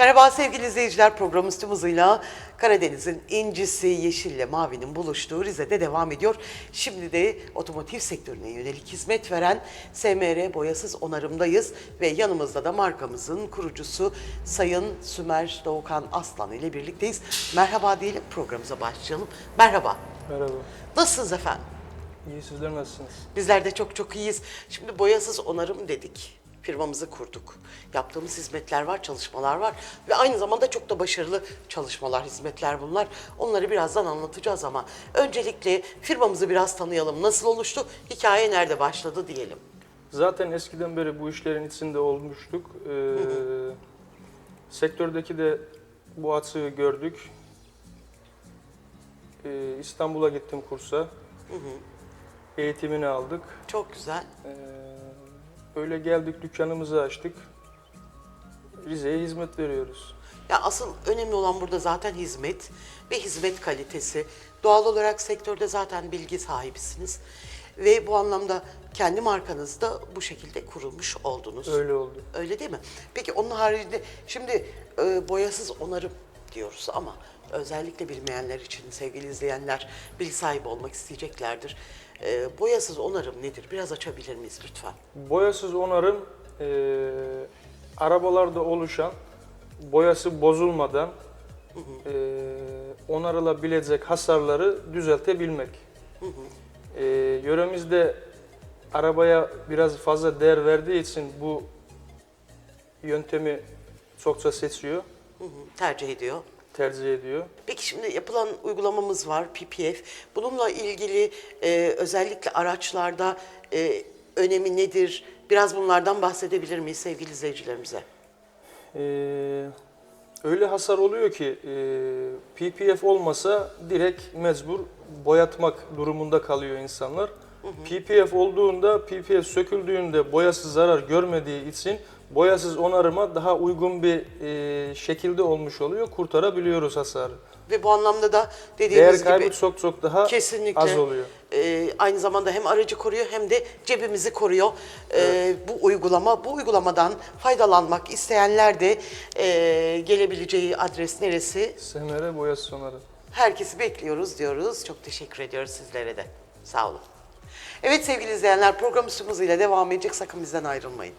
Merhaba sevgili izleyiciler programımız tüm hızıyla Karadeniz'in incisi yeşille mavinin buluştuğu Rize'de devam ediyor. Şimdi de otomotiv sektörüne yönelik hizmet veren SMR Boyasız Onarım'dayız ve yanımızda da markamızın kurucusu Sayın Sümer Doğukan Aslan ile birlikteyiz. Merhaba diyelim programımıza başlayalım. Merhaba. Merhaba. Nasılsınız efendim? İyi sizler nasılsınız? Bizler de çok çok iyiyiz. Şimdi boyasız onarım dedik. Firmamızı kurduk. Yaptığımız hizmetler var, çalışmalar var ve aynı zamanda çok da başarılı çalışmalar, hizmetler bunlar. Onları birazdan anlatacağız ama öncelikle firmamızı biraz tanıyalım. Nasıl oluştu? Hikaye nerede başladı diyelim. Zaten eskiden beri bu işlerin içinde olmuştuk. Ee, sektördeki de bu açığı gördük. Ee, İstanbul'a gittim kursa. Eğitimini aldık. Çok güzel. Ee, öyle geldik dükkanımızı açtık. Rize'ye hizmet veriyoruz. Ya asıl önemli olan burada zaten hizmet ve hizmet kalitesi. Doğal olarak sektörde zaten bilgi sahibisiniz. Ve bu anlamda kendi markanızı da bu şekilde kurulmuş oldunuz. Öyle oldu. Öyle değil mi? Peki onun haricinde şimdi e, boyasız onarım diyoruz ama özellikle bilmeyenler için sevgili izleyenler bilgi sahibi olmak isteyeceklerdir. E, boyasız onarım nedir? Biraz açabilir miyiz lütfen? Boyasız onarım e, arabalarda oluşan boyası bozulmadan e, onarılabilecek hasarları düzeltebilmek. E, yöremizde arabaya biraz fazla değer verdiği için bu yöntemi çokça seçiyor, Hı hı, tercih ediyor. Tercih ediyor. Peki şimdi yapılan uygulamamız var PPF. Bununla ilgili e, özellikle araçlarda e, önemi nedir? Biraz bunlardan bahsedebilir miyiz sevgili izleyicilerimize? Ee, öyle hasar oluyor ki e, PPF olmasa direkt mecbur boyatmak durumunda kalıyor insanlar. PPF olduğunda, PPF söküldüğünde boyası zarar görmediği için boyasız onarıma daha uygun bir e, şekilde olmuş oluyor. Kurtarabiliyoruz hasarı. Ve bu anlamda da Değer dediğimiz kaybı gibi çok çok daha kesinlikle az oluyor. e, aynı zamanda hem aracı koruyor hem de cebimizi koruyor. E, bu uygulama, bu uygulamadan faydalanmak isteyenler de e, gelebileceği adres neresi? SMR boyasız onarım. Herkesi bekliyoruz diyoruz. Çok teşekkür ediyoruz sizlere de. Sağ olun. Evet sevgili izleyenler programımız hızıyla devam edecek. Sakın bizden ayrılmayın.